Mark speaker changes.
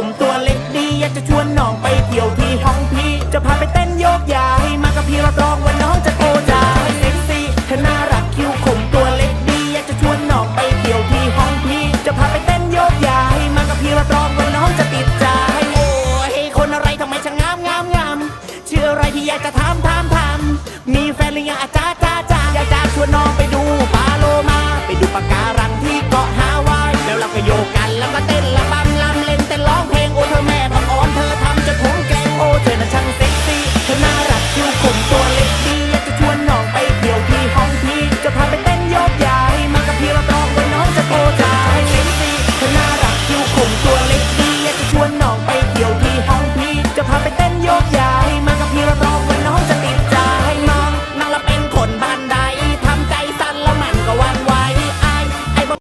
Speaker 1: ผมตัวเล็กดี อยากจะชวนน้องไปเที่ยวที่ห้องพี่ จะพาไปเต้นโยกย้าย มากับพี่รับรองว่าน้องจะโตจ้าเซ็กซี่เธอน่ารักคิ้วขมตัวเล็กดี อยากจะชวนน้องไปเที่ยวที่ห้องพี่ จะพาไปเต้นโยกย้าย มากับพี่รับรองว่าน้องจะติดใจโอ้ยคนอะไรทำไมช่างงามงามงามเชื่ออะไรที่อยากจะถามถาม